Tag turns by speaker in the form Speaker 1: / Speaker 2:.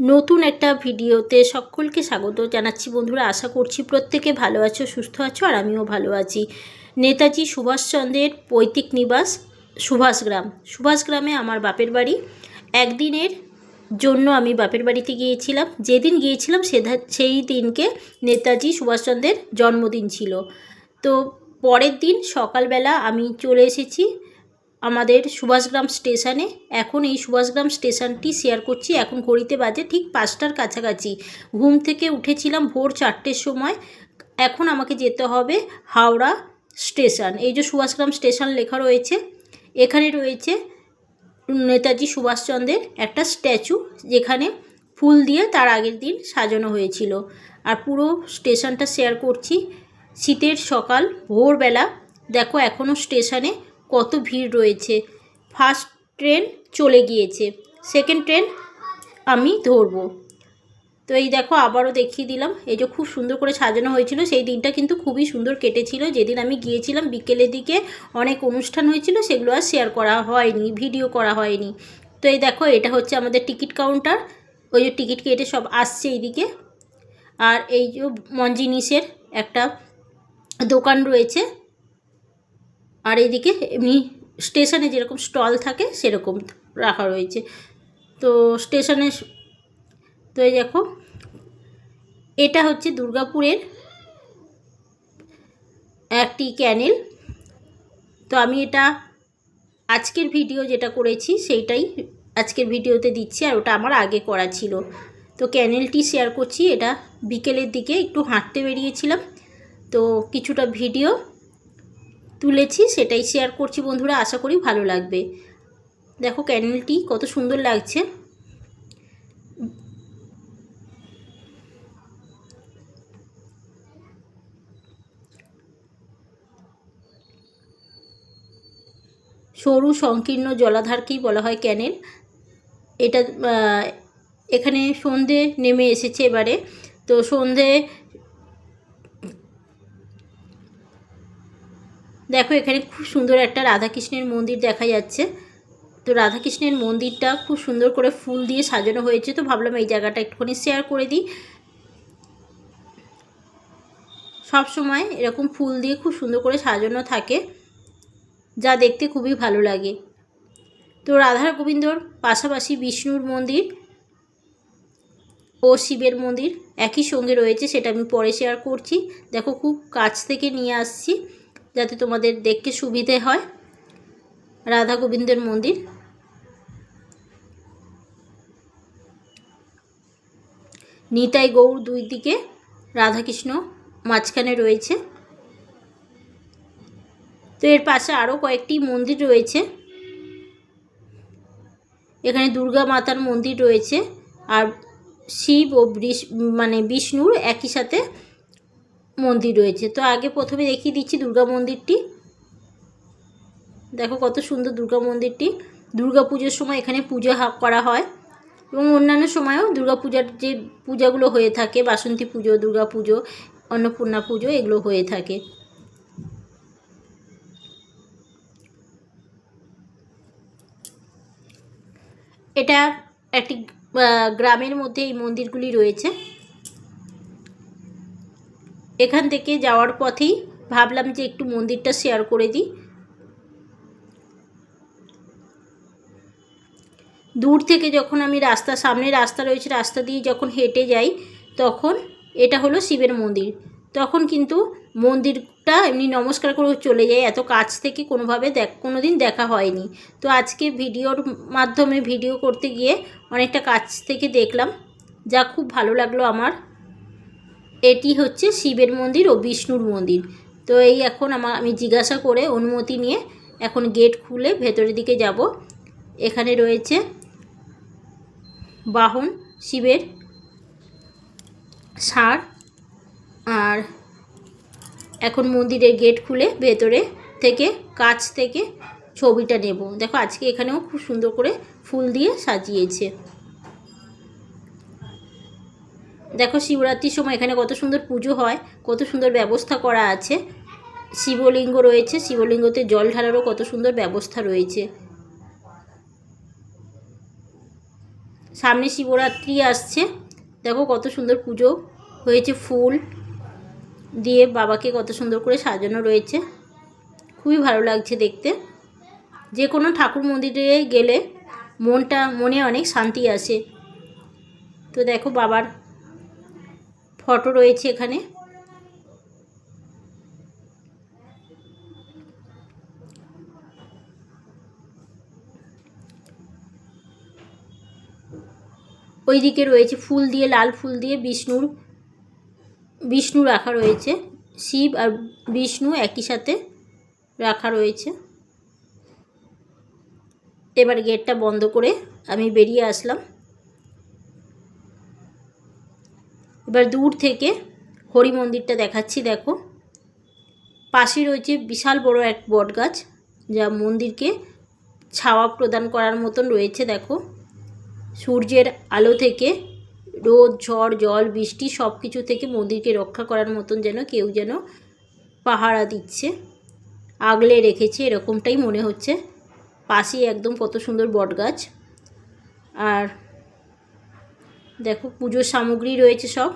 Speaker 1: নতুন একটা ভিডিওতে সকলকে স্বাগত জানাচ্ছি বন্ধুরা। আশা করছি প্রত্যেকে ভালো আছো, সুস্থ আছো, আর আমিও ভালো আছি। নেতাজি সুভাষচন্দ্রের পৈতৃক নিবাস সুভাষগ্রাম সুভাষগ্রামে আমার বাপের বাড়ি। একদিনের জন্য আমি বাপের বাড়িতে গিয়েছিলাম। যেদিন গিয়েছিলাম সেই দিনকে নেতাজি সুভাষচন্দ্রের জন্মদিন ছিল। তো পরের দিন সকালবেলা আমি চলে এসেছি। আমাদের সুভাষগ্রাম স্টেশনে। এখন এই সুভাষগ্রাম স্টেশনটি শেয়ার করছি। এখন ঘড়িতে বাজে ঠিক পাঁচটার কাছাকাছি। ঘুম থেকে উঠেছিলাম ভোর চারটের সময়। এখন আমাকে যেতে হবে হাওড়া স্টেশন। এই যে সুভাষগ্রাম স্টেশন লেখা রয়েছে, এখানে রয়েছে নেতাজি সুভাষচন্দ্রের একটা স্ট্যাচু, যেখানে ফুল দিয়ে তার আগের দিন সাজানো হয়েছিল। আর পুরো স্টেশনটা শেয়ার করছি। শীতের সকাল, ভোরবেলা। দেখো এখনও স্টেশনে কত ভিড় রয়েছে। ফার্স্ট ট্রেন চলে গিয়েছে। সেকেন্ড ট্রেন আমি ধরবো। তো এই দেখো, আবারও দেখিয়ে দিলাম। এই যে খুব সুন্দর করে সাজানো হয়েছিল, সেই দিনটা কিন্তু খুবই সুন্দর কেটেছিল। যেদিন আমি গিয়েছিলাম, বিকেলের দিকে অনেক অনুষ্ঠান হয়েছিল, সেগুলো আর শেয়ার করা হয়নি ভিডিও করা হয়নি। তো এই দেখো, এটা হচ্ছে আমাদের টিকিট কাউন্টার ওই যে টিকিট কেটে সব আসছে এইদিকে। আর এই যে মঞ্জিনিসের একটা দোকান রয়েছে। আর এইদিকে এমনি স্টেশনে যেরকম স্টল থাকে সেরকম রাখা রয়েছে। তো স্টেশনে তো এই দেখো, এটা হচ্ছে দুর্গাপুরের একটি ক্যানেল। তো আমি এটা আজকের ভিডিও যেটা করেছি সেইটাই আজকের ভিডিওতে দিচ্ছি আর ওটা আমার আগে করা ছিল। তো ক্যানেলটি শেয়ার করছি, এটা বিকেলের দিকে একটু হাঁটতে বেরিয়েছিলাম। তো কিছুটা ভিডিও তুলেছি, সেটাই শেয়ার করছি বন্ধুরা, আশা করি ভালো লাগবে। দেখো ক্যানেলটি কত সুন্দর লাগছে। সরু সংকীর্ণ জলাধারকেই বলা হয় ক্যানেল এটা এখানে সন্ধে নেমে এসেছে এবারে। তো সন্ধে দেখো, এখানে খুব সুন্দর একটা রাধাকৃষ্ণের মন্দির দেখা যাচ্ছে। তো রাধাকৃষ্ণের মন্দিরটা খুব সুন্দর করে ফুল দিয়ে সাজানো হয়েছে। তো ভাবলাম এই জায়গাটা একটুখানি শেয়ার করে দিই। সব সময় এরকম ফুল দিয়ে খুব সুন্দর করে সাজানো থাকে, যা দেখতে খুবই ভালো লাগে। তো রাধা গোবিন্দর পাশাপাশি বিষ্ণুর মন্দির ও শিবের মন্দির একই সঙ্গে রয়েছে, সেটা আমি পরে শেয়ার করছি। দেখো, খুব কাছ থেকে নিয়ে আসছি। যাতে তোমাদের দেখতে সুবিধে হয়। রাধা গোবিন্দের মন্দির। নিতাই গৌর দুই দিকে, রাধাকৃষ্ণ মাঝখানে রয়েছে। তো এর পাশে আরও কয়েকটি মন্দির রয়েছে। এখানে দুর্গা মাতার মন্দির রয়েছে। আর শিব ও মানে বিষ্ণুর একই সাথে মন্দির রয়েছে। তো আগে প্রথমে দেখিয়ে দিচ্ছি দুর্গা মন্দিরটি। দেখো কত সুন্দর দুর্গা মন্দিরটি। দুর্গা পুজোর সময় এখানে পুজো করা হয় এবং অন্যান্য সময়ও দুর্গা পূজার যে পূজাগুলো হয়ে থাকে, বাসন্তী পুজো, দুর্গা পুজো, অন্নপূর্ণা পুজো, এগুলো হয়ে থাকে। এটা একটি গ্রামের মধ্যে এই মন্দিরগুলি রয়েছে। এখান থেকে যাওয়ার পথেই ভাবলাম যে একটু মন্দিরটা শেয়ার করে দিই। দূর থেকে যখন আমি রাস্তা, সামনে রাস্তা রয়েছে, রাস্তা দিয়ে যখন হেঁটে যাই, তখন এটা হলো শিবের মন্দির। তখন কিন্তু মন্দিরটা এমনি নমস্কার করে চলে যায়, এত কাছ থেকে কোনোভাবে দেখ কোনো দিন দেখা হয়নি। তো আজকে ভিডিওর মাধ্যমে ভিডিও করতে গিয়ে অনেকটা কাছ থেকে দেখলাম, যা খুব ভালো লাগল আমার। এটি হচ্ছে শিবের মন্দির ও বিষ্ণুর মন্দির। তো এই এখন আমার আমি জিজ্ঞাসা করে অনুমতি নিয়ে এখন গেট খুলে ভেতরের দিকে যাব। এখানে রয়েছে বাহন, শিবের ষাঁড় আর এখন মন্দিরের গেট খুলে ভেতরে থেকে, কাছ থেকে ছবিটা নেব। দেখো আজকে এখানেও খুব সুন্দর করে ফুল দিয়ে সাজিয়েছে। দেখো শিবরাত্রির সময় এখানে কত সুন্দর পুজো হয়, কত সুন্দর ব্যবস্থা করা আছে। শিবলিঙ্গ রয়েছে, শিবলিঙ্গতে জল ঢালারও কত সুন্দর ব্যবস্থা রয়েছে। সামনে শিবরাত্রি আসছে, দেখো কত সুন্দর পুজো হয়েছে, ফুল দিয়ে বাবাকে কত সুন্দর করে সাজানো রয়েছে। খুবই ভালো লাগছে দেখতে। যে কোনো ঠাকুর মন্দিরে গেলে মনটা, মনে অনেক শান্তি আসে। তো দেখো বাবার ফটো রয়েছে এখানে। ওইদিকে রয়েছে ফুল দিয়ে, লাল ফুল দিয়ে বিষ্ণুর, বিষ্ণু রাখা রয়েছে। শিব আর বিষ্ণু একই সাথে রাখা রয়েছে। এবার গেটটা বন্ধ করে আমি বেরিয়ে আসলাম। এবার দূর থেকে হরি মন্দিরটা দেখাচ্ছি, দেখো। পাশে রয়েছে বিশাল বড় এক বট গাছ যা মন্দিরকে ছাওয়া প্রদান করার মতন রয়েছে, দেখো। সূর্যের আলো থেকে রোদ, ঝড়, জল, বৃষ্টি সব কিছু থেকে মন্দিরকে রক্ষা করার মতন যেন কেউ যেন পাহারা দিচ্ছে, আগলে রেখেছে, এরকমটাই মনে হচ্ছে। পাশেই একদম কত সুন্দর বট গাছ আর দেখো পুজোর সামগ্রী রয়েছে সব।